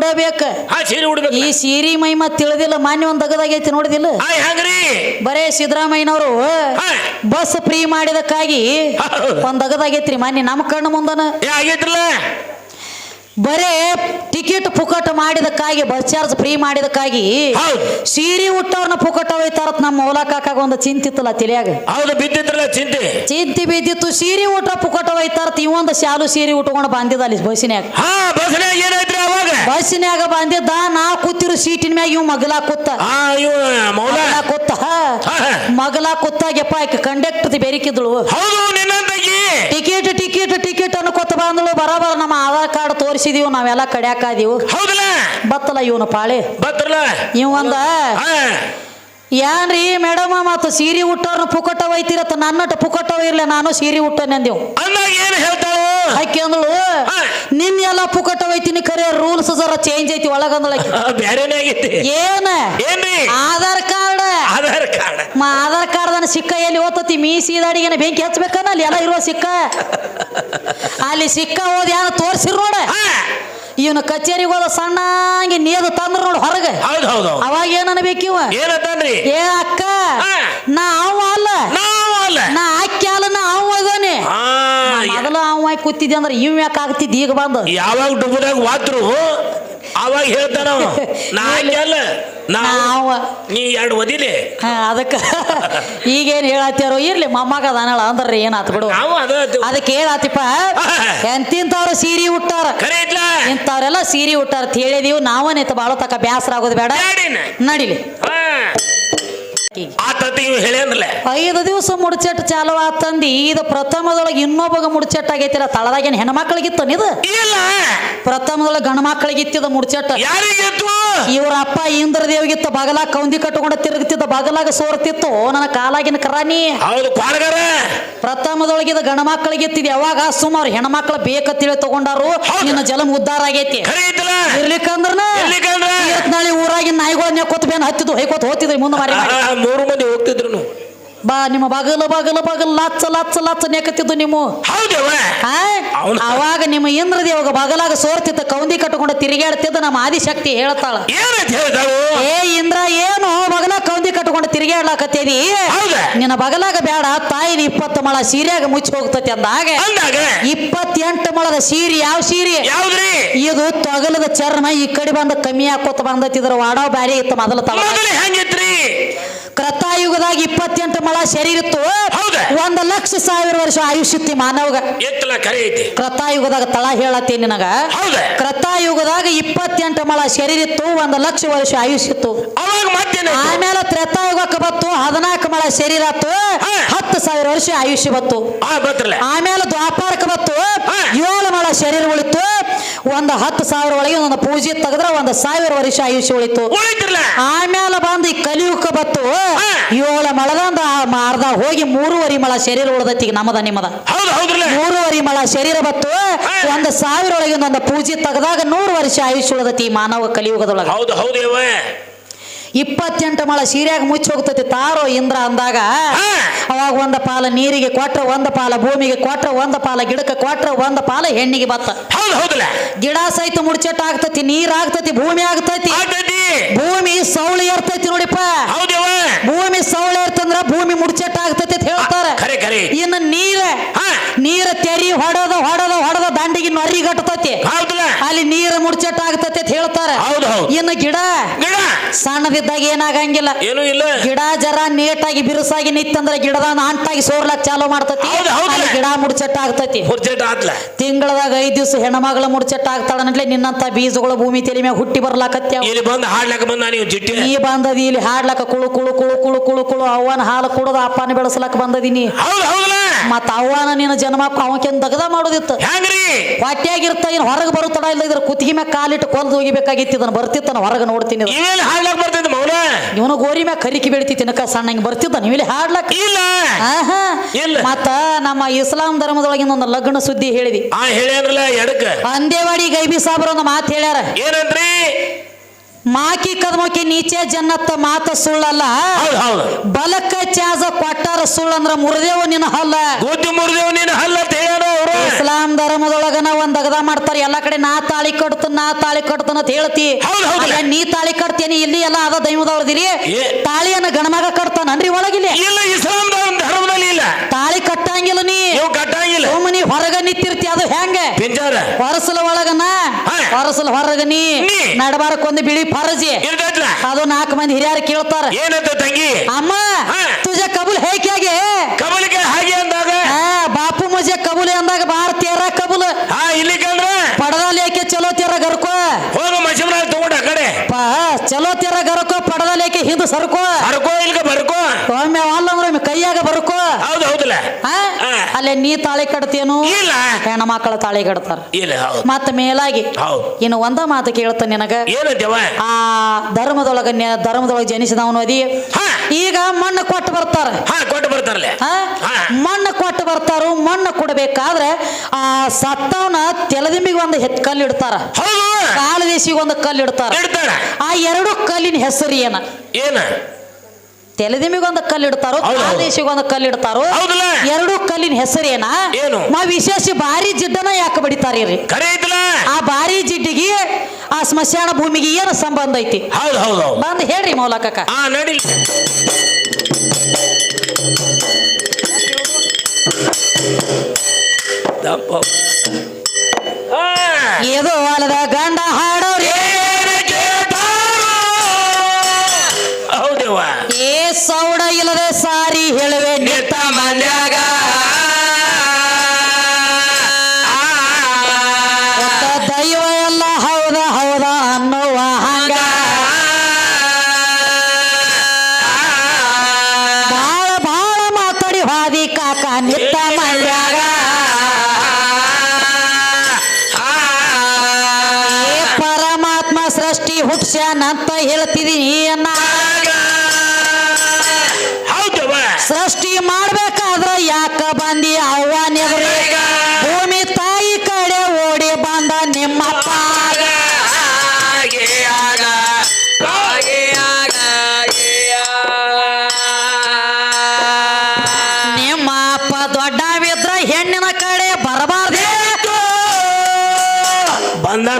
ಉಡಬೇಕ. ಸೀರೆ ಉಡ್ಬೇಕು. ಈ ಸೀರಿ ಮತ್ ತಿಳಿದಿಲ್ಲ ಮಾನ್ಯ ಒಂದ್ ತಗದಾಗೈತಿ ನೋಡಿದಿಲ್ಲ? ಆ ಹೆಂಗ್ರಿ. ಬರೇ ಸಿದ್ದರಾಮಯ್ಯನವರು ಬಸ್ ಫ್ರೀ ಮಾಡಿದಕ್ಕಾಗಿ. ಒಂದ್ ತಗದಾಗೈತ್ರಿ ಮಾನ್ಯ ನಮ್ಮ ಕಣ್ಣು ಮುಂದನ. ಏ ಆಗೈತ್ರಲ್ಲ? ಬರೇ ಟಿಕೆಟ್ ಪುಕಟ ಮಾಡಿದಕ್ಕಾಗಿ ಬಸ್ ಚಾರ್ಜ್ ಫ್ರೀ ಮಾಡಿದಕ್ಕಾಗಿ ಹೌದು. ಸೀರೆ ಉಟ್ಟವ್ರನ್ನ ಪುಕಟ ಹೋಯ್ತಾರತ್ ನಮ್ಮ ಮೌಲಕಾಕಾಗ ಒಂದು ಚಿಂತಿತ್ತಲ್ಲ ತಿಳಿಯಾಗ? ಹೌದು ಬಿದ್ದಿತ್ರಲ್ಲ ಚಿಂತೆ. ಚಿಂತಿ ಬಿದ್ದಿತ್ತು ಸೀರೆ ಊಟ ಪುಕಟ ಹೋಯ್ತಾರತ್ ಇವೊಂದು ಶಾಲು ಸೀರೆ ಉಟ್ಕೊಂಡು ಬಂದಿದ್ದ ಅಲ್ಲಿ ಬಸ್ಸಿನ್ಯಾಗ. ಹಾ ಬಸ್ನ್ಯಾಗ ಏನಾಯ್ತ್ರಿ ಅವಾಗ ಬಂದಿದ್ದ ನಾ ಕೂತಿರೋ ಸೀಟಿನ ಮ್ಯಾಗ ಇವ್ ಮಗಲ ಕೂತ. ಆ ಇವ ಮೌಲ. ಮಗಲ ಕೂತ. ಮಗಲ ಕೂತಾಗ್ಯಪ್ಪ ಆಕೆ ಕಂಡಕ್ಟರ್ ಬೆರಿಕಿದ್ಳು. ಹೌದು ನಿನ್ನಂತಾಗಿ ಟಿಕೆಟ್ ಟಿಕೆಟ್ ಟಿಕೆಟ್ ಅನ್ಕೋತ ಬಂದಳು. ಬರಬರ ನಮ್ಮ ಆಧಾರ್ ಕಾರ್ಡ್ ತೋರಿಸಿದೀವಿ ನಾವೆಲ್ಲ ಕಡ್ಯಾಕಾದೀವು ಹೌದಲ್ಲ? ಬತ್ತಲ್ಲ ಇವನು ಪಾಳೆ. ಬತ್ರಲ್ಲ ಇವಂದ ಹಾ. ಏನ್ರಿ ಮೇಡಮ್ ಮತ್ತು ಸೀರೆ ಉಟ್ಟವ್ರನ್ನ ಪುಕಟ ಒಯ್ತಿರತ್ತ ನನ್ನಟ ಪುಕಟ ಇರ್ಲಿ ನಾನು ಸೀರೆ ಉಟ್ಟನೆ ಅಂದೇವು. ಏನು ಏನ್ ಹೇಳ್ತಾಳು? ಆಕೆ ಅಂದಳು ಹಾ. ನಿನ್ನೆಲ್ಲ ಪುಕಟ ಒಯ್ತೀನಿ ಖರೆ ರೂಲ್ಸ್ ಜರ ಚೇಂಜ್ ಐತಿ ಒಳಗಂದಳ ಬ್ಯಾರೆನೇ ಆಗೈತಿ? ಏನ? ಏನ್ರಿ? ಆಧಾರ್ ಕಾರ್ಡ್ ಆಧಾರ್ ಕಾರ್ಡ್ ಮ ಆಧಾರ್ ಕಾರ್ಡ್ ಸಿಕ್ಕ ಎಲ್ಲಿ ಓದ್ತತಿ ಮೀಸಿ ದಾಡಿಗೆ ಬೆಂಕಿ ಹಚ್ಬೇಕನ ಅಲ್ಲಿ ಎಲ್ಲ ಇರುವ ಸಿಕ್ಕ? ಅಲ್ಲಿ ಸಿಕ್ಕ ಓದಿ ಯಾರು ತೋರ್ಸಿರ್ ನೋಡ? ಇವನು ಕಚೇರಿಗೆ ಹೋದ ಸಣ್ಣಂಗೆ ನೀರು ತಂದ್ರ ನೋಡು ಹೊರಗೆ. ಹೌದು ಹೌದು ಅವಾಗ ಏನ್ ಅನ್ಬೇಕಿವ? ಏನಂತಾನ್ರಿ ಏ ಅಕ್ಕ. ನಾ ಅವ ಅಲ್ಲ. ನಾ ಅಕ್ಕಿ ಅಲ್ಲ ನಾ ಅವ ಅದಾನೆ. ಮೊದಲು ಅವ ಕೂತಿದ್ದೆ ಅಂದ್ರೆ ಇವ್ ಯಾಕೆ ಆಗ್ತಿದ್ದ ಈಗ ಬಂದು? ಯಾವಾಗ ಡುಬುದಾಗ ವಾತ್ರು ಅವಾಗ ಹೇಳ್ತಾನ. ನಾ ನಾ ಎರಡು ಒದಿಲಿ ಹಾ ಈಗ ಈಗೇನ್ ಹೇಳತ್ತಾರೋ ಇರ್ಲಿ ಮೊಮ್ಮಗ ಅದಾನಳ ಅಂದ್ರೆ ಏನಾತ್ ಬಿಡು. ನಾವು ಅದ ಅದು- ಅದಕ್ಕೆ ಹೇಳಾತಿಪ್ಪ ಎಂತಿಂತವ್ರು ಸೀರೆ ಉಟ್ಟಾರ. ಖರೆ ಇಂಥವ್ರೆಲ್ಲ ಸೀರೆ ಉಟ್ಟಾರ ಅಂತ ಹೇಳಿದೀವಿ ನಾವನಿತ ಬಾಳೋ ತಕ ಬ್ಯಾಸರ ಆಗೋದು ಬೇಡ. ನಡಿಲಿ. ಐದು ದಿವಸ ಮುಡ್ಚೆಟ್ ಚಾಲು ಆತಂದಿ. ಇದು ಪ್ರಥಮದೊಳಗೆ ಇನ್ನೊಬ್ಬಗ ಮುಡ್ಚೆಟ್ ಆಗೈತಿಲ್ಲ ತಳದಾಗೇನು ಹೆಣ್ಮಕ್ಳಿಗಿತ್ತು ಇದು ಇಲ್ಲ. ಪ್ರಥಮದೊಳಗೆ ಗಣ ಮಕ್ಕಳಿಗಿತ್ತಿದ ಮುಡ್ಚೆಟ್ ಯಾರಿಗಿತ್ತು ಇವ್ರ ಅಪ್ಪ ಇಂದ್ರದೇವ್ಗಿತ್ತ ಬಗಲಾಗ ಕೌಂದಿ ಕಟ್ಟುಕೊಂಡ ತಿರುಗುತ್ತಿದ್ದ ಬಗಲಾಗ ಸೋರ್ತಿತ್ತು. ನನ್ನ ಕಾಲಾಗಿನ ಕರಾನಿ. ಹೌದು ಪ್ರಥಮದೊಳಗಿದ ಗಂಡ ಮಕ್ಕಳಿಗಿತ್ತಿದ್ ಯಾವಾಗ ಸುಮಾರು ಬೇಕ ತಿಳಿ ತಗೊಂಡಾರು. ನಿನ್ನ ಜಲಂ ಉದ್ದಾರ ಆಗೈತಿ. ಇರ್ಲಿಕ್ಕಂದ್ರ. ಊರಾಗಿನ ನಾಯಿಗಳನ್ನ ಕೊತ್ತ ಬೇನ್ ಹತ್ತಿದ್ದು ಹೈಕೋತ್ ಹೋತಿದ್ರಿ ಮುಂದೆ ಮಾರಿ ಮೂರು ಮಂದಿ ಹೋಗ್ತಿದ್ರು. ಬಾ ನಿಮ್ಮ ಬಗಲ ಬಗಲ ಬಗಲ ಲಚ್ಚ ಲಚ್ಚ ಲಚ್ಚ ನೆಕತ್ತಿದ್ದು ನಿಮ್ಮ ಹೌದವ ಅವಾಗ ನಿಮ್ಮ ಇಂದ್ರದೇವಾಗ ಬಗಲಾಗ ಸೋರ್ತಿತ್ತ ಕೌಂದಿ ಕಟ್ಟಕೊಂಡು ತಿರುಗಾಡ್ತಿದ್ದ ನಮ್ಮ ಆದಿಶಕ್ತಿ ಹೇಳ್ತಾಳು. ಏ ಇಂದ್ರ ಏನು ಬಗಲ ಕೌಂದಿ ಕಟ್ಕೊಂಡು ತಿರುಗಾಡ್ಲಾಕತ್ತೇನಿ ನಿನ್ನ ಬಗಲಾಗ ಬೇಡ ತಾಯಿನ ಇಪ್ಪತ್ತು ಮಳ ಸೀರೆಯಾಗ ಮುಚ್ಚಿ ಹೋಗ್ತತಿ ಅಂದಾಗ. ಇಪ್ಪತ್ತೆಂಟು ಮಳದ ಸೀರೆ ಯಾವ ಸೀರೆ? ಇದು ತೊಗಲದ ಚರ್ಮ ಈ ಕಡೆ ಬಂದ ಕಮ್ಮಿ ಹಾಕೋತ ಬಂದತಿದ್ರ ವಾಡಾವ್ ಬ್ಯಾರೆ ಇತ್ತು ಮೊದಲ ತಳ ಕೃತಾಯುಗದಾಗ ಇಪ್ಪತ್ತೆಂಟು ಮಳ ಶರೀರ ಇತ್ತು. ಹೌದಾ? ಒಂದ್ ಲಕ್ಷ ಸಾವಿರ ವರ್ಷ ಆಯುಷ್ಯತಿ ಮಾನವಗ. ಕೃತಾಯುಗದಾಗ ತಳ ಹೇಳತ್ತಿ ನಿನಗ. ಕ್ರತಾಯುಗದಾಗ ಕೃತಾಯುಗದಾಗ ಇಪ್ಪತ್ತೆಂಟು ಮಳ ಶರೀರ ಇತ್ತು ಒಂದ್ ಲಕ್ಷ ವರ್ಷ ಆಯುಷ್ಯ ಇತ್ತು ಅವಾಗ ಮತ್ತೇನ ಆಮೇಲೆ ತ್ರೇತಾಯುಗಕ್ಕೆ ಬತ್ತು ಹದಿನಾಲ್ಕು ಮಳ ಶರೀರ ಆತು. ಹತ್ತು ಸಾವಿರ ವರ್ಷ ಆಯುಷ್ಯ ಬತ್ತು ಆಮೇಲೆ ದ್ವಾಪಾರಕ್ಕೆ ಬತ್ತು. ಏಳು ಮಳ ಶರೀರ ಉಳಿತು ಒಂದು ಹತ್ತು ಸಾವಿರ ಒಳಗೆ ಒಂದು ಪೂಜೆ ತೆಗೆದ್ರೆ ಒಂದು ಸಾವಿರ ವರ್ಷ ಆಯುಷ್ಯ ಉಳಿತು. ಆಮೇಲೆ ಬಂದು ಈ ಕಲಿಯುಗಕ್ಕೆ ಬತ್ತು. ಏಳು ಮಳದಂದ ಅರ್ಧ ಹೋಗಿ ಮೂರುವರೆ ಮಳ ಶರೀರ ಉಳಿದೈತಿ ಈಗ ನಮ್ಮದ ನಿಮ್ಮದ. ಮೂರುವರೆ ಮಳ ಶರೀರ ಬತ್ತು ಒಂದು ಸಾವಿರ ಒಳಗೆ ಒಂದು ಪೂಜೆ ತೆಗೆದಾಗ ನೂರು ವರ್ಷ ಆಯುಷ್ಯ ಉಳಿದೈತಿ ಮಾನವ ಕಲಿಯುಗದೊಳಗೆ. ಹೌದು ಹೌದು ಯವ್ವ. ಇಪ್ಪತ್ತೆಂಟು ಮಳ ಸೀರೆಯಾಗ ಮುಚ್ಚಿ ಹೋಗ್ತತಿ. ತಾರೋ ಇಂದ್ರ ಅಂದಾಗ. ಅವಾಗ ಒಂದ ಪಾಲ ನೀರಿಗೆ ಕೊಟ್ರ ಒಂದ ಪಾಲ ಭೂಮಿಗೆ ಕೊಟ್ರ ಒಂದ ಪಾಲ ಗಿಡಕ್ಕೆ ಕೊಟ್ರ ಒಂದ ಪಾಲ ಹೆಣ್ಣಿಗೆ ಬತ್ತ. ಗಿಡ ಸಹಿತ ಮುಡ್ಚೆಟ್ ಆಗ್ತತಿ ನೀರ್ ಆಗ್ತತಿ ಭೂಮಿ ಆಗ್ತೈತಿ. ಭೂಮಿ ಸೌಳಿ ಇರ್ತೈತಿ ನೋಡಿಪ್ಪ. ಭೂಮಿ ಸೌಳೆ ಇರ್ತಂದ್ರ ಭೂಮಿ ಮುಡ್ಚೆಟ್ ಆಗ್ತೈತಿ ಅಂತ ಹೇಳ್ತಾರ. ಖರೆ ಖರೆ. ಇನ್ನು ನೀರ ನೀರ ತೆರಿ ಹೊಡದ ಹೊಡದ ಹೊಡದ ದಂಡಿಗೆ ನರಿ ಗಟ್ಟತೈತಿ. ಹೌದಲ್ಲ. ಅಲ್ಲಿ ನೀರ ಮುಡ್ಚೆಟ್ ಆಗ್ತೈತಿ ಅಂತ ಹೇಳ್ತಾರ. ಹೌದು ಹೌದು. ಇನ್ನು ಗಿಡ ಗಿಡ. ಸಣ್ಣದಿದ್ದಾಗ ಏನಾಗಂಗಿಲ್ಲ. ಏನು ಇಲ್ಲ. ಗಿಡ ಜರ ನೀಟಾಗಿ ಬಿರುಸಾಗಿ ನಿತ್ತಂದ್ರ ಗಿಡದ ಅಂಟಾಗಿ ಸೋರ್ಲಕ್ ಚಾಲು ಮಾಡ್ತತಿ. ಅಲ್ಲಿ ಗಿಡ ಮುಡಚಟ್ಟ ಆಗ್ತತಿ. ಆತ್ಲ ತಿಂಗಳದಾಗ ಐದ್ ದಿವಸ ಹೆಣ್ಮಗಳ ಮುಡ್ಚೆಟ್ ಆಗ್ತಾಳನಟ್ಲೆ ನಿನ್ನಂತ ಬೀಜಗಳು ಭೂಮಿ ತೆಲಿ ಮ್ಯಾಗ ಹುಟ್ಟಿ ಬರ್ಲಾಕತ್ಯಾವ. ಇಲ್ಲಿ ಬಂದು ಹಾಡ್ಲಕ್ಕ ಬಂದ ನೀವು ಜಿಟ್ಟಿ. ನೀ ಬಂದದಿ ಇಲ್ಲಿ ಹಾಡ್ಲಕ್ಕ ಕುಳು ಕುಳು ಕುಳು ಕುಳು ಕುಳು ಕುಳು ಅವ್ವನ ಹಾಲು ಕುಡದ ಅಪ್ಪನ ಬೆಳೆಸ್ಲಕ್ ಬಂದದೀನಿ. ಮತ್ತ ಅವ್ವನ ನಿನ್ನ ಜನ್ಮ ಅವಕೆನ್ ದಗದ ಮಾಡೋದಿತ್ತು. ಹೆಂಗ್ರಿ? ಏನ್ ಇನ್ ಹೊರಗೆ ಬರುತ್ತಡ ಇಲ್ಲ ಇದ್ರ ಕುತ್ತಿಗೆ ಮ್ಯಾಗ ಕಾಲಿಟ್ಟು ಕೊಲ್ದು ಹೋಗಿಬೇಕಾಗಿತ್ತು ಇದನ್ನ ಬರ್ತಿತ್ತ ಹೊರಗೆ ನೋಡ್ತೀನಿ ಇವನು ಗೋರಿ ಮ್ಯಾಗ ಕರಿಕಿ ಬೆಳಿತಿ ತಿನ್ನಕ ಸಣ್ಣ ಹಿಂಗ್ ಬರ್ತಿದ್ದ ನೀವು ಇಲ್ಲಿ. ಹಾಡ್ಲಕ್ ಇಲ್ಲ. ಮತ್ತ ನಮ್ಮ ಇಸ್ಲಾಂ ಧರ್ಮದೊಳಗಿನ ಒಂದು ಲಗ್ನ ಸುದ್ದಿ ಹೇಳಿದಿ. ಅಂದೇವಾಡಿ ಗೈಬಿ ಸಾಬ್ರ ಒಂದು ಮಾತು ಹೇಳ್ಯಾರ. ಏನಂದ್ರಿ? ಮಾಕಿ ಕದಮಕಿ ನೀಚೆ ಜನ್ನತ್ತ ಮಾತ ಸುಳ್ಳಲ್ಲ. ಬಲಕ್ಕ ಚಾಜ ಕೊಟ್ಟಾರ ಸುಳ್ಳಂದ್ರ ಮುರಿದೇವ ನಿನ್ನ ಹಲ್ಲ. ಮುರಿದೇವ್ ನೀನು ಹಲ್ಲ ಇಸ್ಲಾಂ ಧರ್ಮದೊಳಗನ ಒಂದ್ ಅಗದ ಮಾಡ್ತಾರ ಎಲ್ಲಾ ಕಡೆ ನಾ ತಾಳಿ ಕಟ್ತನ ನಾ ತಾಳಿ ಕಟ್ತನ ಅಂತ ಹೇಳ್ತಿ. ನೀ ತಾಳಿ ಕಟ್ತೇನಿ ಇಲ್ಲಿ ಎಲ್ಲ ಅದ ದೈವದವ್ರದಿರಿ. ತಾಳಿಯನ್ನ ಗಣಮಗ ಕಟ್ತಾನನ್ರಿ ಒಳಗಿಲ್ಲ. ಇಲ್ಲ ಇಸ್ಲಾಂ ಧರ್ಮದಲ್ಲಿ ಇಲ್ಲ. ತಾಳಿ ಕಟ್ಟಂಗಿಲ್ಲ ನೀ. ನೀವು ಕಟ್ಟಂಗಿಲ್ಲ. ಸುಮ್ಮನೆ ಹೊರಗ ನಿಂತಿರ್ತಿ ಅದು ಹೆಂಗ? ಪಿಂಜಾರ. ಹೊರಸಲ ಒಳಗನ. ಹೊರಸಲ ಹೊರಗ ನೀ. ನೀ. ನಡಬಾರಕ್ ಒಂದು ಬಿಳಿ ಫರಜಿ ಅದು ನಾಲ್ಕು ಮಂದಿ ಹಿರಿಯರು ಕೇಳ್ತಾರ. ಏನಂತ ತಂಗಿ? ಅಮ್ಮ. ತುಜ ಕಬುಲ್ ಹೇಗೆ ಕಮಲಿಗೆ ಹಾಗೆ ಅಂದಾಗ? ಬಾಪು ಮುಜೆ ಕಬುಲ್ ಅಂದಾಗ ಬಾರ್ ತೇರ ಕಬುಲ್. ಹಾ ಇಲ್ಲಿ ಕಂದ್ರ ಪಡದ ಲೇಕೆ ಚಲೋ ತೇರ ಗರ್ಕೋ? ಹೋಗು ಮಶಮ್ರಾಗ ತಗೊಂಡ ಕಡೆ. ಚಲೋ ತೇರ ಗರ್ಕೋ ಪಡದ ಲೇಕೆ ಹಿಂದು ಸರ್ಕೋ? ಸರ್ಕೋ ಇಲ್ಗ ಬರ್ಕೋ. ಒಮ್ಮೆ ಅಲ್ಲ ಅಂದ್ರೆ ಕೈಯಾಗ ಬರ್ಕೋ. ಅಲ್ಲೇ ನೀ ತಾಳಿ ಕಟ್ತೇನು ಇಲ್ಲ. ಹೆಣ್ಣ ಮಕ್ಕಳ ತಾಳಿ ಕಟ್ತಾರ. ಇಲ್ಲ ಹೌದು. ಮತ್ತ ಮೇಲಾಗಿ ಹೌದು. ಇನ್ನು ಒಂದ ಮಾತು ಕೇಳ್ತ ನಿನಗ. ಆ ಧರ್ಮದೊಳಗ ನ್ಯ- ಧರ್ಮದೊಳಗ ಜನಿಸಿದವನು ಅದಿ. ಹಾ. ಈಗ ಮಣ್ಣು ಕೊಟ್ಟು ಬರ್ತಾರ. ಹಾ ಕೊಟ್ಟು ಬರ್ತಾರಲ್ಲ. ಆ? ಹಾ. ಮಣ್ಣು ಕೊಟ್ಟು ಬರ್ತಾರು ಮಣ್ಣು ಕೊಡಬೇಕಾದ್ರೆ ಆ ಸತ್ತವನ ತೆಲದಿಂಬಿಗೆ ಒಂದು ಹೆತ್ ಕಲ್ಲು ಇಡ್ತಾರ. ಹೌದು. ಕಾಲದೇಶಿಗೆ ಒಂದು ಕಲ್ಲು ಇಡ್ತಾರ. ಇಡ್ತಾರ. ಆ ಎರಡು ಕಲ್ಲಿನ ಹೆಸರು ಏನ? ಏನ? ತೆಲದಿಂಬಿಗೆ ಒಂದು ಕಲ್ಲು ಇಡ್ತಾರೋ ಒಂದು ಕಲ್ಲು ಇಡ್ತಾರೋ ಎರಡು ಕಲ್ಲಿನ ಹೆಸರೇನ? ನಾವು ವಿಶೇಷ ಭಾರಿ ಜಿಡ್ಡನ ಯಾಕೆ ಬಡಿತಾರಿ ರೀ ಆ ಭಾರಿ ಜಿಡ್ಡಿಗೆ ಆ ಸ್ಮಶಾನ ಭೂಮಿಗೆ ಏನು ಸಂಬಂಧ ಐತಿ? ಹೌದು ಹೌದು ಹೌದು. ಬಂದು ಹೇಳ್ರಿ ಮೌಲಕ ನಡಿ. ಏದು ಹೊಲದ ಗಂಡ ಹಾಡೋರಿ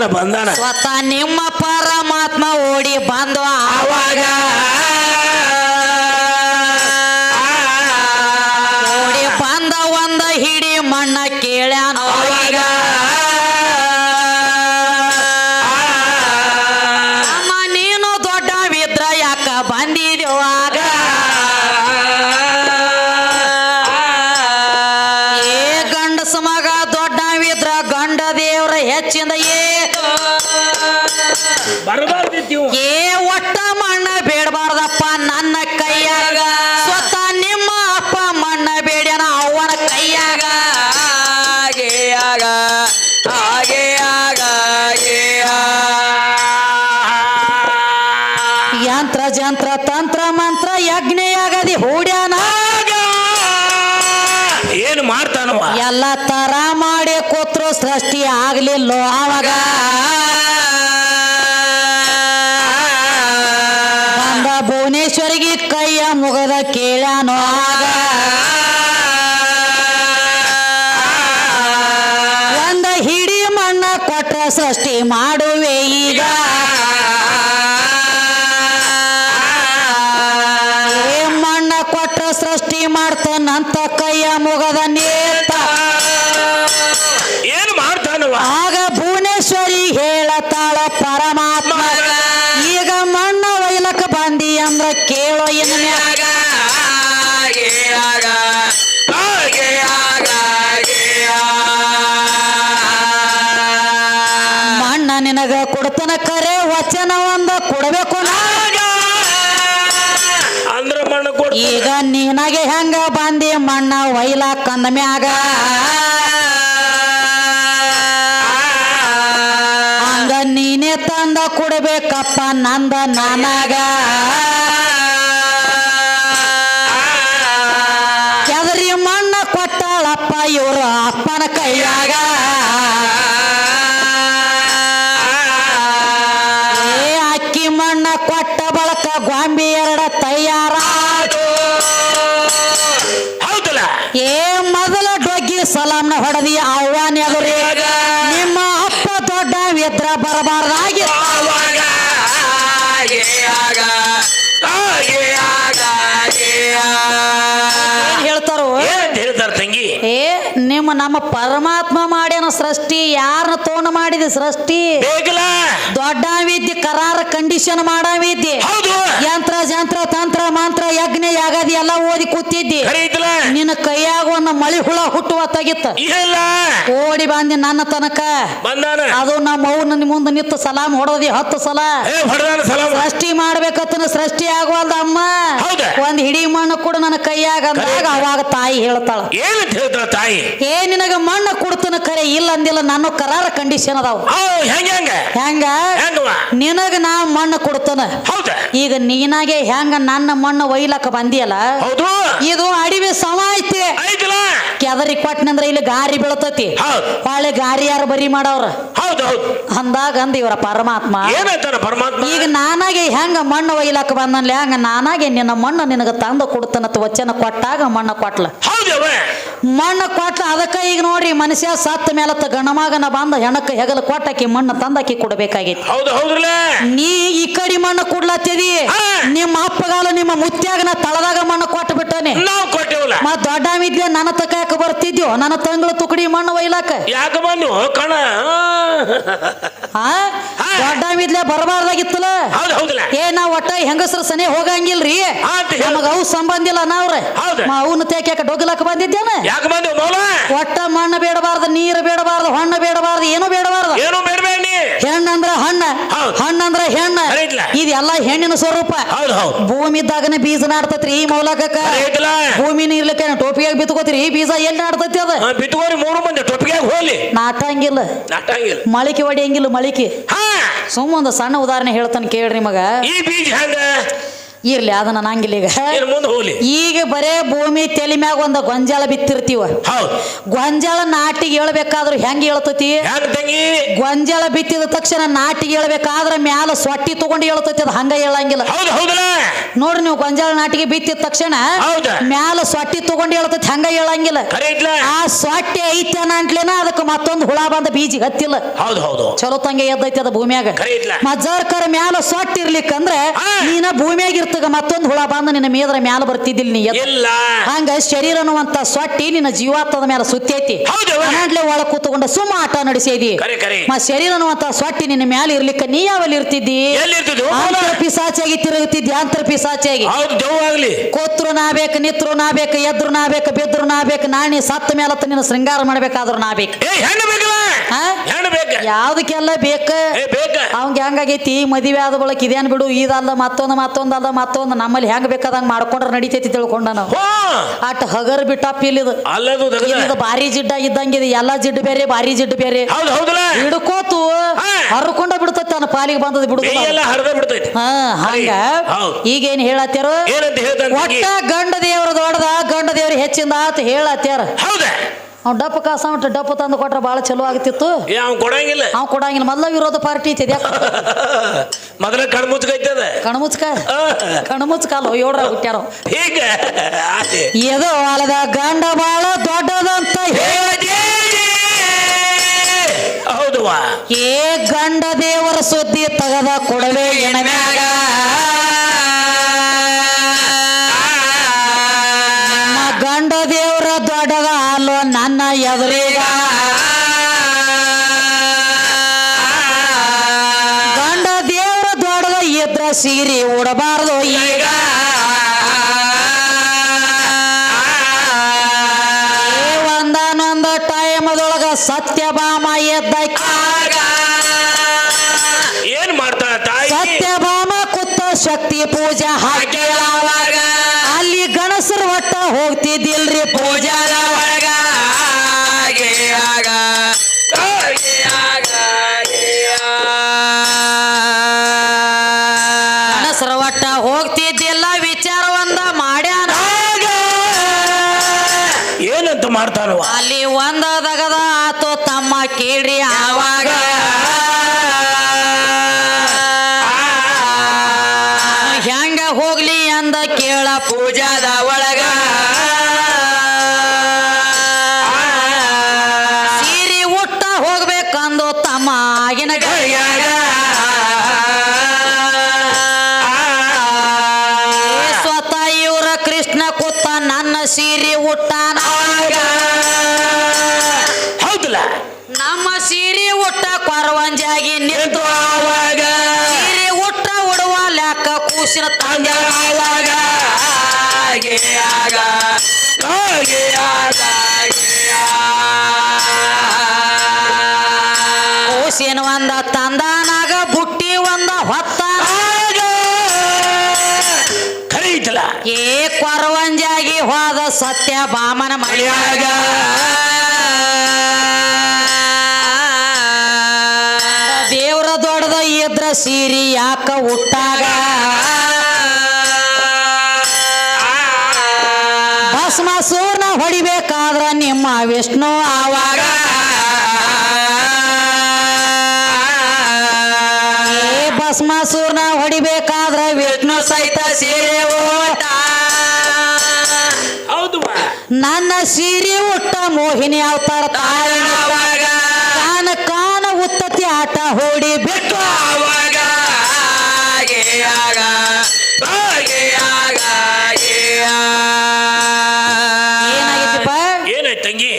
ಬಂದಾನ ಬಂದಾನ. ಸ್ವತಃ ನಿಮ್ಮ ಪರಮಾತ್ಮ ಓಡಿ ಬಂದು ಆವಾಗ ಓಡಿ ಬಂದ ಒಂದ ಹಿಡಿ ಮಣ್ಣ ಕೇಳ್ಯಾನ. ಅವಾಗ ಅಮ್ಮ ನೀನು ದೊಡ್ಡವಿದ್ರ ಯಾಕ ಬಂದಿದ್ಯವಾಗ ಎಲ್ಲ ತರ ಮಾಡಿ ಕೂತ್ರು ಸೃಷ್ಟಿ ಆಗ್ಲಿಲ್ಲೋ ಅವಾಗ? ಬಂದ ಭುವನೇಶ್ವರಿಗೆ ಕೈಯ ಮುಗದ ಕೇಳ್ಯಾನೋ ಆಗ ಒಂದ ಹಿಡಿ ಮಣ್ಣ ಕೊಟ್ರ ಸೃಷ್ಟಿ ಮಾಡುವೆ ಕೇಳೋ ಇನ್ ಮ್ಯಾಗ. ಮಣ್ಣ ನಿನಗ ಕೊಡ್ತನ ಕರೆ ವಚನ ಒಂದ ಕೊಡಬೇಕು. ಅಂದ್ರ ಮಣ್ಣು ಈಗ ನೀನಾಗೆ ಹೆಂಗ ಬಂದಿ ಮಣ್ಣ ವೈಲ ಕಂದ ಮ್ಯಾಗ. ನೀನೇ ತಂದ ಕೊಡ್ಬೇಕಪ್ಪ ನಂದ ನನಗ. ಇವರು ಅಪ್ಪನ ಕೈಯಾಗ. ಅಕ್ಕಿ ಮಣ್ಣ ಕೊಟ್ಟ ಬಳಕ ಗೊಂಬಿ ಎರಡ ತಯಾರ. ಏ ಮೊದಲ ಡೊಗ್ಗಿ ಸಲಾಮ್ನ ಹೊಡೆದಿ ಆಹ್ವಾನ ನಿಮ್ಮ ಅಪ್ಪ ದೊಡ್ಡ ಎದ್ರ ಬರಬಾರ್ದಾಗಿ ನಿಮ್ಮ ನಮ್ಮ ಪರಮಾತ್ಮ ಮಾಡ್ಯಾನ ಸೃಷ್ಟಿ ಯಾರನ್ನ ತೋಣ ಮಾಡಿದ ಸೃಷ್ಟಿ? ದೊಡ್ಡ ವಿದ್ಯೆ ಕರಾರ ಕಂಡೀಷನ್ ಮಾಡವಿದ್ದೆ. ಹೌದು. ಓದಿ ಕೂತಿದ್ದಿ. ನಿನ್ನ ಕೈಯಾಗ ಒಂದು ಮಳಿ ಹುಳ ಹುಟ್ಟುವ ತೆಗಿತ್ತ. ಓಡಿ ಬಂದಿ ನನ್ನ ತನಕ. ಅದು ನಮ್ಮ ಅವ್ನ ಮುಂದೆ ನಿಂತು ಸಲಾಮ್ ಹೊಡೋದಿ ಹತ್ತು ಸಲ. ಸೃಷ್ಟಿ ಮಾಡ್ಬೇಕತ್ತ ಸೃಷ್ಟಿ ಆಗುವಲ್ದ ಅಮ್ಮ? ಒಂದ್ ಹಿಡಿ ಮಣ್ಣು ಕೂಡ ನನ್ನ ಕೈಯಾಗ ಅಂದಾಗ ಅವಾಗ ತಾಯಿ ಹೇಳ್ತಾಳ. ತಾಯಿ? ಏ ನಿನಗ ಮಣ್ಣು ಕೊಡ್ತನ ಕರೆ ಇಲ್ಲ ಅಂದಿಲ್ಲ ನಾನು ಕರಾರ ಕಂಡೀಷನ್ ಅದಾವ. ಹೆಂಗ ನಿನಗ ನಾ ಮಣ್ಣು ಕೊಡ್ತನ. ಈಗ ನೀನಾಗೆ ಹೆಂಗ ನನ್ನ ಮಣ್ಣು ಒಯ್ಲಕ್ಕ ಬಂದಿಯಲ್ಲ? ಹೌದು. ಇದು ಅಡಿವೆ ಸಮ ಐತಿ. ಐತಲ್ಲ? ಕೆದರಿ ಕೊಟ್ಟನಂದ್ರ ಇಲ್ಲಿ ಗಾರಿ ಬೀಳ್ತತಿ. ಒಳ್ಳೆ ಗಾರಿ ಯಾರು ಬರಿ ಮಾಡವ್ರ ಅಂದಾಗ ಅಂದ ಇವರ ಪರಮಾತ್ಮ. ಪರಮಾತ್ಮ? ಈಗ ನಾನಾಗೆ ಹೆಂಗ ಮಣ್ಣು ಒಯ್ಲಕ್ಕ ಬಂದನ್ಲೆ ಹಂಗ ನಾನಾಗೆ ನಿನ್ನ ಮಣ್ಣು ನಿನಗ ತಂದು ಕೊಡ್ತನತ್ ವಚನ ಕೊಟ್ಟಾಗ ಮಣ್ಣು ಕೊಟ್ಲ. ಮಣ್ಣು ಕೊಟ್ಲ ಅದಕ್ಕ ಈಗ ನೋಡ್ರಿ ಮನುಷ್ಯ ಸತ್ತ ಮೇಲತ್ತ ಗಣಮಗನ ಬಂದ ಹೆಣಕ್ಕ ಹೆಗಲ ಕೊಟ್ಟಾಕಿ ಮಣ್ಣು ತಂದಾಕಿ ಕೊಡ್ಬೇಕಾಗೈತಿ. ನೀ ಈ ಕಡಿ ಮಣ್ಣು ಕೊಡ್ಲತ್ತಿದಿ? ನಿಮ್ಮ ಅಪ್ಪಗಾಲ ನಿಮ್ಮ ಮುತ್ಯಾಗನ ತಳದಾಗ ಮಣ್ಣು ಕೊಟ್ಟು ಬಿಟ್ಟನೆ ನಾವು ಕೊಟ್ಟೇವಲ್ಲ. ಮಾ ದೊಡ್ಡ ನನ್ನ ತಕಾಕ ಬರ್ತಿದ್ಯೋ? ನನ್ನ ತಂಗಳ ತುಕಡಿ ಮಣ್ಣು ಒಯ್ಲಾಕ ಯಾಕ ಬಂದು ಕಣ. ಆ. ದೊಡ್ಡ ಇದ್ಲೆ ಬರಬಾರ್ದಾಗಿತ್ತಲ್ಲ? ಹೌದು ಹೌದಲ್ಲ. ಏ ನಾ ಒಟ್ಟ ಹೆಂಗಸ್ರ ಸನೆ ಹೋಗಂಗಿಲ್ರಿ. ನಮಗ ಅವು ಸಂಬಂಧ ಇಲ್ಲ ನಾವ್ರೆ. ಹೌದು. ಅವನ್ನ ತೇಕ್ಯಾಕ ಡೊಗ್ಲಾಕ ಬಂದಿದ್ದೇನ ಯಾಕ ಒಟ್ಟ ಮಣ್ಣು ಬೇಡಬಾರ್ದು ನೀರು ಬೇಡಬಾರ್ದು ಹಣ್ಣು ಬೇಡಬಾರ್ದು ಏನು ಬೇಡಬಾರ್ದು. ಏನು ಬೇಡಬೇಡ ಹೆಣ್ಣಂದ್ರ ಹಣ್ಣ. ಹಣ್ಣಂದ್ರ ಹೆಣ್ಣ. ಇದೆಲ್ಲ ಹೆಣ್ಣಿನ ಸ್ವರೂಪ. ಭೂಮಿ ಇದ್ದಾಗನೆ ಬೀಜ ನಾಡ್ತತ್ರಿ ಈ ಮೂಲಕ ಭೂಮಿ ಭೂಮಿನ ಇರ್ಲಿಕ್ಕೆ ಟೋಪಿಯಾಗ ಈ ಬೀಜ ಎಲ್ಲಿ ನಾಡ್ತತಿ ಅದ? ಬಿತ್ಕೋರಿ ಮೂರು ಮಂದಿ ಟೋಪಿಯಾಗಿ ಹೋಲಿ ನಾಟಂಗಿಲ್ಲ. ನಾಟಂಗಿಲ್ಲ. ಮಳಿಕೆ ಒಡೆಯಂಗಿಲ್ಲ ಮಳಿಕೆ. ಸುಮ್ಮ ಒಂದು ಸಣ್ಣ ಉದಾಹರಣೆ ಹೇಳ್ತಾನೆ ಕೇಳ್ರಿ ಮಗ. ಈ ಬೀಜ ಹೆಂಗ? ಇರ್ಲಿ ಅದನ್ನ ನಂಗಿಲ್ಲ ಈಗ. ಮುಂದೆ ಹೋಗ್ಲಿ. ಈಗ ಬರೇ ಭೂಮಿ ತಲೆ ಮ್ಯಾಗ ಒಂದು ಗೊಂಜಾಳ ಬಿತ್ತಿರ್ತೀವ. ಹೌದು. ಗೊಂಜಾಳ ನಾಟಿಗೆ ಹೇಳ್ಬೇಕಾದ್ರೂ ಹೆಂಗ್ ಹೇಳ್ತತಿ? ಹೆಂಗ ತಂಗಿ? ಗೊಂಜಾಳ ಬಿತ್ತಿದ ತಕ್ಷಣ ನಾಟಿಗೆ ಹೇಳ್ಬೇಕಾದ್ರ ಮ್ಯಾಲ ಸೊಟ್ಟಿ ತಗೊಂಡು ಹೇಳ್ತತಿ ಅದು ಹಂಗ ಹೇಳಂಗಿಲ್ಲ. ಹೌದು ಹೌದಲ್ಲ ನೋಡ್ರಿ ನೀವು ಗೊಂಜಾಳ ನಾಟಿಗೆ ಬಿತ್ತಿದ ತಕ್ಷಣ ಹೌದಾ? ಮ್ಯಾಲ ಸೊಟ್ಟಿ ತಗೊಂಡು ಹೇಳ್ತತಿ ಹಂಗ ಹೇಳಂಗಿಲ್ಲ. ಆ ಸೊಟ್ಟಿ ಐತನ ಅಂಟ್ಲೇನ ಅದಕ್ಕೆ ಮತ್ತೊಂದು ಹುಳ ಬಂದ ಬೀಜ ಹತ್ತಿಲ್ಲ. ಹೌದು ಹೌದು. ಚಲೋ ತಂಗ ಎದ್ದೈತಿ ಅದ ಭೂಮ್ಯಾಗ. ಮಜ್ಜಾರ್ಕರ ಮ್ಯಾಲ ಸೊಟ್ಟ ಇರ್ಲಿಕ್ಕಂದ್ರ ಹಾ. ನೀನ ಭೂಮಿಯಾಗ ಇರ್ತಗ ಮತ್ತೊಂದು ಹುಳ ಬಂದ ನಿನ್ನ ಮೇದ್ರ ಮ್ಯಾಲ ಬರ್ತಿದ್ದಿಲ್ಲ ನೀ ಎದ್ದು. ಇಲ್ಲ. ಹಂಗ ಶರೀರ ಅನ್ನುವಂತ ಸೊಟ್ಟಿ ನಿನ್ನ ಜೀವಾತ್ಮದ ಮೇಲೆ ಸುತ್ತೈತಿ. ಹೌದು. ಅನಾಡ್ಲೆ ಕೂತ್ಕೊಂಡು ಕೂತ್ಕೊಂಡ ಸುಮ್ಮ ಆಟ ನಡೆಸಿದಿ. ಕರೆ ಕರೆ. ಮ ಶರೀರ ಅನ್ನುವಂತ ಸೊಟ್ಟಿ ನಿನ್ನ ಮ್ಯಾಲ ಇರ್ಲಿಕ್ಕೆ ನೀ ಯಾವಲ್ಲಿ ಇರ್ತಿದ್ದಿ? ಪಿಸಾಚಿಯಾಗಿ ತಿರುಗುತ್ತಿದ್ದಿ ಅಂತರ ಪಿಸಾಚಿಯಾಗಿ. ಹೌದು ಆಗ್ಲಿ. ಕೂತ್ರು ನಾ ಬೇಕು ನಿತ್ರು ನಾ ಬೇಕು ಎದ್ರು ನಾ ಬೇಕು ಬೆದ್ರು ನಾ ಬೇಕು ನಾಣಿ ಸತ್ತ ಮೇಲತ್ತ ನಿನ್ನ ಶೃಂಗಾರ ಮಾಡ್ಬೇಕಾದ್ರು ನಾ ಬೇಕು ಏ ಹೆಣ್ಣು ಬೇಕಲ್ಲ ಹಾ? ಹೆಣ್ಣು ಬೇಕ ಯಾವ್ದಕ್ಕೆಲ್ಲ ಬೇಕ? ಅವಂಗ ಹೆಂಗಾಗೈತಿ? ಮದುವೆ ಆದ ಬಳಕ ಇದೇನ್ ಬಿಡು ಇದಲ್ಲ ಮತ್ತೊಂದು ಮತ್ತೊಂದಲ್ಲ ಮತ್ತೊಂದು. ನಮ್ಮಲ್ಲಿ ಹೆಂಗ್ ಬೇಕಾದಂಗ ಮಾಡ್ಕೊಂಡ್ರೆ ನಡಿತೈತಿ ತಿಳ್ಕೊಂಡ ನಾವು. ಅಟ್ ಹಗರ್ ಬಿಟ್ಟಪ್ಪ ಇಲ್ಲಿದು. ದಗದ. ಇದು ಭಾರಿ ಜಿಡ್ಡ ಇದ್ದಂಗಿದೆ ಎಲ್ಲಾ ಜಿಡ್ಡು ಬೇರೆ ಭಾರಿ ಜಿಡ್ಡು ಬೇರೆ. ಹಿಡ್ಕೋತು. ಹರ್ಕೊಂಡ ಬಿಡ್ತೈತಿ ನನ್ನ ಪಾಲಿಗೆ ಬಂದದ ಬಿಡುದು ಹಂಗ. ಈಗೇನ್ ಹೇಳತ್ತಾರ ಒಟ್ಟ ಗಂಡ ದೇವ್ರ ದೊಡ್ಡದ ಗಂಡ ದೇವ್ರ ಹೆಚ್ಚಿಂದ ಆತ ಹೇಳತ್ಯಾರ. ಹೌದ ಅವ್ ಡಪ್ಪ ಕಾಸ ಉಂಟು ಡಪ್ಪ ತಂದು ಕೊಟ್ರೆ ಭಾಳ ಚಲೋ ಆಗ್ತಿತ್ತು. ಏ ಅವ್ನು ಕೊಡಂಗಿಲ್ಲ. ಅವ್ ಕೊಡಂಗಿಲ್ಲ ಮೊದ್ಲ ವಿರೋಧ ಪಾರ್ಟಿ ಐತಿ ಮೊದಲ ಕಣ್ಮುಚ್ಕೈತದ ಕಣ್ಮುಚ್ಕ? ಕಣ್ಮುಚ್ಕಾಲ ಏಳ್ರ ಹುಟ್ಟ್ಯಾರ ಈಗ ಎದು ಹೊಲದ ಗಂಡ ಬಾಳ ದೊಡ್ಡದಂತ ಹೌದು ಏ ಗಂಡ ದೇವರ ಸುದ್ದಿ ತಗದ ಕೊಡವೆ ಎಣಮ್ಯಾಗ ಅಲ್ಲೋ ನನ್ನ ಎದುರೀಗ. ಗಂಡ ದೇವರ ದೊಡ್ಡದ ಇದ್ರ ಸೀರಿ ಉಡಬಾರದು ಈಗ. ಒಂದಾನೊಂದ ಟೈಮದೊಳಗ ಸತ್ಯಭಾಮ ಎದ್ದ ಏನ್ ಮಾಡ್ತಾಳ ತಾಯಿ? ಸತ್ಯಭಾಮ ಕುತ್ತ ಶಕ್ತಿ ಪೂಜೆ. ಸೀರಿ ಉಟ್ಟಾನ ಹೌದಲ್ಲ? ನಮ್ಮ ಸೀರೆ ಉಟ್ಟ ಕೊರವಂಜಾಗಿ ನಿಂತು ಆವಾಗ? ಸೀರೆ ಉಟ್ಟ ಉಡುವ ಲೆಕ್ಕ ಕೂಸಿನ ತಂದ. ಅವಾಗ ಹಾಗೆ ಆಗ. ಸತ್ಯ ಬಾಮನ ಮಳೆಯಾಗ ದೇವ್ರ ದೊಡ್ಡದ ಇದ್ರ ಸೀರಿ ಯಾಕ ಹುಟ್ಟಾಗ? ಭಸ್ಮಾಸೂರ್ನ ಹೊಡಿಬೇಕಾದ್ರ ನಿಮ್ಮ ವಿಷ್ಣು ಆವಾಗ. ಏ ಭಸ್ಮಾಸೂರ್ನ ಸೀರೆ ಉಟ್ಟ ಮೋಹಿನಿ ಅವತಾರ ತಾಯಿನ ಕಾನ ಕಾನ ಉತ್ತತಿ ಆಟ ಹೋಡಿ ಬಿಟ್ಟು. ಏನಾಗಿತ್ತಪ್ಪ? ತಂಗಿ?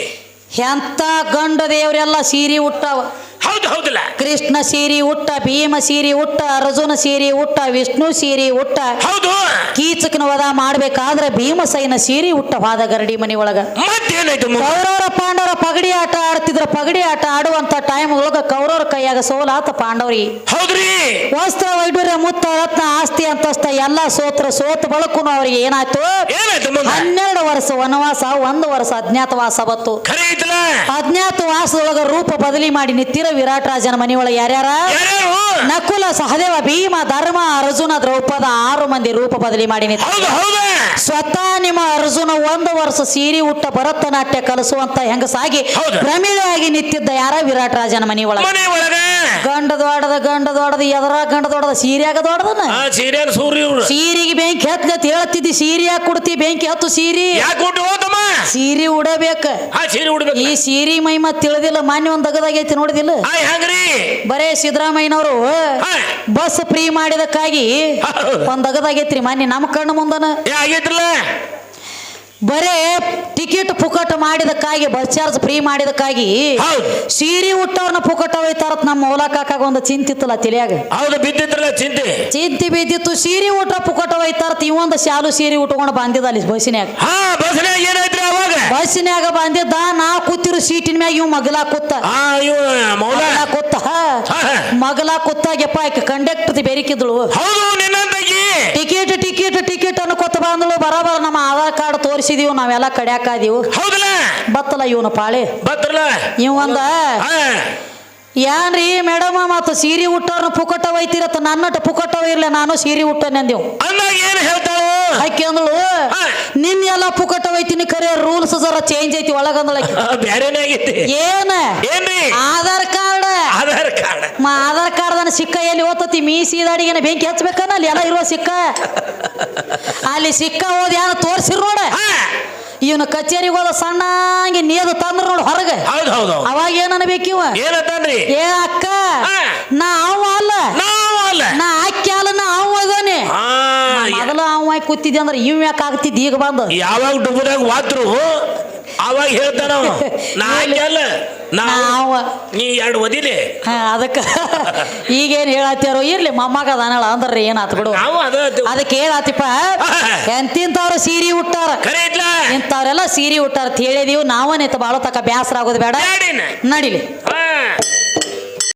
ಎಂತ ಗಂಡ ದೇವರೆಲ್ಲ ಸೀರೆ ಉಟ್ಟವ? ಹೌದು ಹೌದಲ್ಲ? ಕೃಷ್ಣ ಸೀರಿ ಉಟ್ಟ ಭೀಮ ಸೀರಿ ಉಟ್ಟ ಅರ್ಜುನ ಸೀರಿ ಉಟ್ಟ ವಿಷ್ಣು ಸೀರಿ ಉಟ್ಟ. ಹೌದು. ಕೀಚಕನ ವದ ಮಾಡ್ಬೇಕಾದ್ರೆ ಭೀಮಸೈನ ಸೀರಿ ಉಟ್ಟ ವಾದ ಗರಡಿ ಮನಿ ಒಳಗ ಮತ್ತೇನಾಯ್ತು ಕೌರವರ ಪಾಂಡವರ ಪಗಡಿ ಆಟ ಆಡ್ತಿದ್ರ. ಪಗಡಿ ಆಟ ಆಡುವಂತ ಟೈಮ್ ಒಳಗ ಕೌರವರ ಕೈಯಾಗ ಸೋಲಾತ ಪಾಂಡವರಿ. ಹೌದ್ರಿ. ವಸ್ತ್ರ ವೈಡೂರ್ಯ ಮುತ್ತ ರತ್ನ ಆಸ್ತಿ ಅಂತಸ್ತ ಎಲ್ಲಾ ಸೋತ್ರ ಸೋತ ಬಳಕುನು ಅವ್ರಿಗೆ ಏನಾಯ್ತು? ಹನ್ನೆರಡು ವರ್ಷ ವನವಾಸ ಒಂದು ವರ್ಷ ಅಜ್ಞಾತವಾಸ ಬತ್ತು ಅಜ್ಞಾತವಾಸದೊಳಗ ರೂಪ ಬದಲಿ ಮಾಡಿ ನಿತ್ತಿರ ವಿರಾಟ್ ರಾಜನ ಮನೆಯೊಳಗೆ ಯಾರ್ಯಾರ? ನಕುಲ ಸಹದೇವ ಭೀಮ ಧರ್ಮ ಅರ್ಜುನ ದ್ರೌಪದ ಆರು ಮಂದಿ ರೂಪ ಬದಲಿ ಮಾಡಿ ಸ್ವತಃ ನಿಮ್ಮ ಅರ್ಜುನ ಒಂದು ವರ್ಷ ಸೀರೆ ಉಟ್ಟ ಭರತನಾಟ್ಯ ಕಲಿಸುವಂತ ಹೆಂಗಸಾಗಿ ಹೌದು. ಭ್ರಮಿಳೆಯಾಗಿ ನಿಂತಿದ್ದ ಯಾರ ವಿರಾಟ್ ರಾಜನ ಮನೆಯೊಳಗೆ? ಗಂಡ ದೊಡ್ಡದ ಗಂಡ ದೊಡ್ಡದ ಎದರ ಗಂಡ ದೊಡ್ಡದ ಸೀರೆಯಾಗ ದೊಡ್ಡದನ? ಸೀರೆಗೆ ಬೆಂಕಿ ಹತ್ತಿ ಹೇಳ್ತಿದ್ದಿ ಸೀರೆ ಯಾಕೆ ಕೊಡ್ತಿ ಬೆಂಕಿ ಹತ್ತು ಸೀರೆ. ಸೀರಿ ಉಡಬೇಕು. ಹೋತಮ್ಮ ಸೀರೆ ಮೈ ಈ ಸೀರೆ ಮೈಮ ತಿಳಿದಿಲ್ಲ ಮಾನ್ಯ ಒಂದ್ ದಗದಾಗೈತಿ ನೋಡಿದಿಲ್ಲ? ಹೆಂಗ್ರಿ ಬರೇ ಸಿದ್ದರಾಮಯ್ಯನವರು. ಬಸ್ ಫ್ರೀ ಮಾಡಿದಕ್ಕಾಗಿ. ಒಂದ್ ಅಗದಾಗೈತ್ರಿ ಮಾನ್ಯ ನಮ್ಮ ಕಣ್ಣು ಮುಂದನ ಆಗೈತ್ರಲ್ಲ ಬರೇ ಟಿಕೆಟ್ ಫುಕಟ ಮಾಡಿದಕ್ಕಾಗಿ ಬಸ್ ಚಾರ್ಜ್ ಫ್ರೀ ಮಾಡಿದಕ್ಕಾಗಿ ಸೀರೆ ಉಟ್ಟವ್ರನ್ನ ಪುಕಟ ಹೋಯ್ತಾರ ನಮ್ಮ ಮೌಲ ಕಾಕಾಗ ಒಂದು ಚಿಂತಿತ್ತಲ್ಲ ತಿಳಿಯಾಗ? ಹೌದು ಬಿದ್ದಿತ್ತಲ್ಲ ಚಿಂತೆ. ಚಿಂತಿ ಬಿದ್ದಿತ್ತು ಸೀರೆ ಊಟ ಪುಕಟ ಹೋಯ್ತಾರ ಇವೊಂದು ಶಾಲು ಸೀರೆ ಉಟ್ಕೊಂಡು ಬಂದಿದ್ದ ಅಲ್ಲಿ ಬಸ್ಸಿನ್ಯಾಗ. ಬಸ್ನ್ಯಾಗ ಬಸ್ಸಿನ್ಯಾಗ ಬಂದಿದ್ದ ನಾ ಕೂತಿರೋ ಸೀಟಿನ ಮ್ಯಾಗ ಇವ್ ಮಗಲ ಕೂತ. ಮಗಲ ಕೂತ. ಮಗಲ ಕೂತಾಗೆಪ್ಪ ಆಕೆ ಕಂಡಕ್ಟರ್ ಬೆರಿಕಿದ್ಳು. ಟಿಕೆಟ್ ಟಿಕೆಟ್ ಟಿಕೆಟ್ ಅನ್ಕೋತ ಬಂದಳು ಬರಬರ ನಮ್ಮ ಆಧಾರ್ ಕಾರ್ಡ್ ತೋರಿಸಿದೀವಿ ನಾವೆಲ್ಲ ಕಡ್ಯಾಕಾದೀವು ಹೌದಲ್ಲ? ಬತ್ತಲ್ಲ ಇವನು ಪಾಳಿ. ಬತ್ತಲ್ಲ ಇವಂದ ಏನ್ರಿ ಮೇಡಮ್ ಮತ್ತು ಸೀರೆ ಉಟ್ಟವ್ರನ್ನ ಪುಕಟ ಒಯ್ತಿರತ್ತ ನನ್ನಟ ಪುಕಟ ಇರ್ಲಿ ನಾನು ಸೀರೆ ಉಟ್ಟನೆ ಅಂದೇವು. ಅಂದಾಗ ಏನ್ ಹೇಳ್ತಾಳು? ಆಕೆ ಅಂದಳು ನಿನ್ನ ನಿನ್ ಎಲ್ಲ ಪುಕಟ ಒಯ್ತೀನಿ ಕರೆ ರೂಲ್ಸ್ ಜರ ಚೇಂಜ್ ಐತಿ ಒಳಗಂದಳ ಬ್ಯಾರೆನೇ ಆಗೈತಿ? ಏನ? ಆಧಾರ್ ಕಾರ್ಡ್. ಆಧಾರ್ ಕಾರ್ಡ್. ಮಾ ಆಧಾರ್ ಕಾರ್ಡ್ ಸಿಕ್ಕ ಎಲ್ಲಿ ಓದ್ತತಿ ಮೀ ಸೀದಾಡಿಗೆನ ಬೆಂಕಿ ಹಚ್ಬೇಕನ್ನ ಅಲ್ಲಿ? ಎಲ್ಲ ಇರುವ ಸಿಕ್ಕ? ಅಲ್ಲಿ ಸಿಕ್ಕ ಓದಿ ಯಾರು ತೋರ್ಸಿರ್ ನೋಡ. ಇವನು ಕಚೇರಿಗೆ ಹೋದ ಸಣ್ಣಂಗೆ ನೀರು ತಂದ್ರ ನೋಡು ಹೊರಗೆ. ಹೌದು ಹೌದು ಅವಾಗ ಏನ್ ಅನ್ಬೇಕಿವ ಏನಂತಾನ್ರಿ ಏ ಅಕ್ಕ. ನಾ ಅವ ಅಲ್ಲ. ನಾ ಅಕ್ಕಿ ಅಲ್ಲ ನಾ ಅವ ಅದಾನೆ. ಮೊದಲು ಅವ ಕೂತಿದ್ದೆ ಅಂದ್ರೆ ಇವ್ ಯಾಕೆ ಆಗ್ತಿದ್ದ? ಈಗ ಬಂದು. ಯಾವಾಗ ಡುಬ್ಬದಾಗ ವಾತ್ರು ಅವಾಗ ಹೇಳ್ತಾನ ಅವ. ನಾ ಎರಡು ಒದಿಲಿ ಹಾ ಅದಕ್ಕ ಈಗೇನ್ ಹೇಳತ್ತಾರೋ ಇರ್ಲಿ ಮೊಮ್ಮಗ ಅದಾನಳ ಅಂದ್ರೆ ಏನಾತ್ ಬಿಡು. ನಾವು ಅದ ಅದ- ಅದಕ್ಕೆ ಹೇಳತ್ತಿಪ್ಪ ಎಂತಿಂತವ್ರು ಸೀರೆ ಉಟ್ಟಾರ. ಇಂತವ್ರೆಲ್ಲ ಸೀರಿ ಇಂಥವ್ರೆಲ್ಲ ಸೀರೆ ಉಟ್ಟಾರ ಅಂತ ಹೇಳಿದೀವಿ ನಾವೇ ನಿಂತ ಬಾಳೋ ತಕ ಬ್ಯಾಸರ ಆಗೋದು ಬೇಡ. ನಡಿಲಿ.